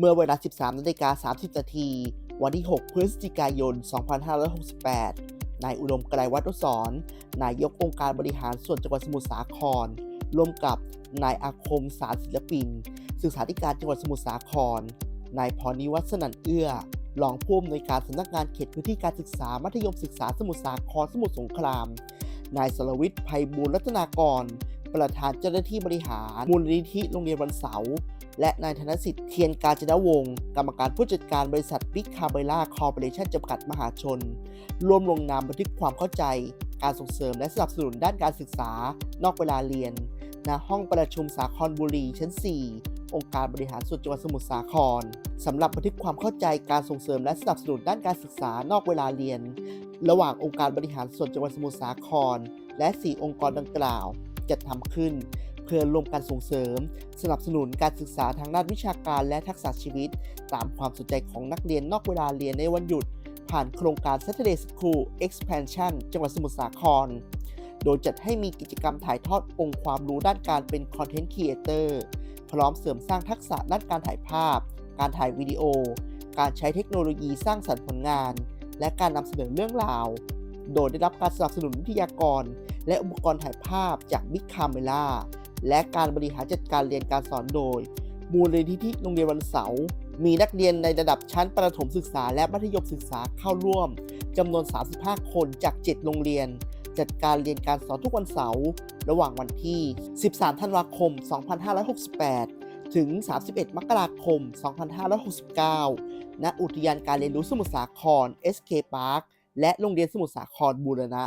เมื่อเวลา 13นาฬิกา30นาทีวันที่ 6 พฤศจิกายน 2568 นายอุดมไกรวัฒน์สอนนายกองค์การบริหารส่วนจังหวัดสมุทรสาคร ร่วมกับนายอาคมสารศิลปิน ศึกษาธิการจังหวัดสมุทรสาคร นายพรนิวัฒน์สนันเอื้อ รองผู้อำนวยการสำนักงานเขตพื้นที่การศึกษามัธยมศึกษาสมุทรสาครสมุทรสงคราม นายสรวิทย์ไพบูลรัตนากร ประธานเจ้าหน้าที่บริหาร มูลนิธิโรงเรียนวันเสาร์ และนายธนสิทธิ์เทียนกาญจนวงศ์กรรมการผู้จัดการบริษัทบิ๊กคาเบล่าคอร์ปอเรชั่นจำกัดมหาชน ร่วมลงนามบันทึกความเข้าใจ การส่งเสริมและสนับสนุนด้านการศึกษา นอกเวลาเรียน ณ ห้องประชุมสาครบุรีชั้น 4องค์การบริหารส่วนจังหวัดสมุทรสาครสำหรับบันทึกความเข้าใจการส่งเสริมและสนับสนุนด้านการศึกษานอกเวลาเรียน ระหว่างองค์การบริหารส่วนจังหวัดสมุทรสาคร และ 4 องค์กรดังกล่าว จัดทำขึ้น เพื่อร่วมกันส่งเสริม สนับสนุนการศึกษาทางด้านวิชาการและทักษะชีวิต ตามความสนใจของนักเรียนนอกเวลาเรียนในวันหยุด ผ่านโครงการ Saturday School Expansion จังหวัดสมุทรสาคร โดยจัดให้มีกิจกรรมถ่ายทอดองค์ความรู้ด้านการเป็น Content Creator พร้อมเสริมสร้างทักษะด้านการถ่ายภาพ การถ่ายวิดีโอ การใช้เทคโนโลยีสร้างสรรค์ผลงาน และการนำเสนอเรื่องราว โดยได้รับการสนับสนุนวิทยากร และอุปกรณ์ถ่ายภาพจาก Big Camera และการบริหารจัดการเรียนการสอนโดย มูลนิธิโรงเรียนวันเสาร์มีนักเรียนในระดับชั้นประถมศึกษาและมัธยมศึกษาเข้าร่วมจำนวน 35 คนจาก 7 โรงเรียน จัดการเรียนการสอนทุกวันเสาร์ระหว่างวันที่ 13 ธันวาคม 2568 ถึง 31 มกราคม 2569 ณ อุทยานการเรียนรู้สมุทรสาคร SK Park และโรงเรียนสมุทรสาครบูรณะ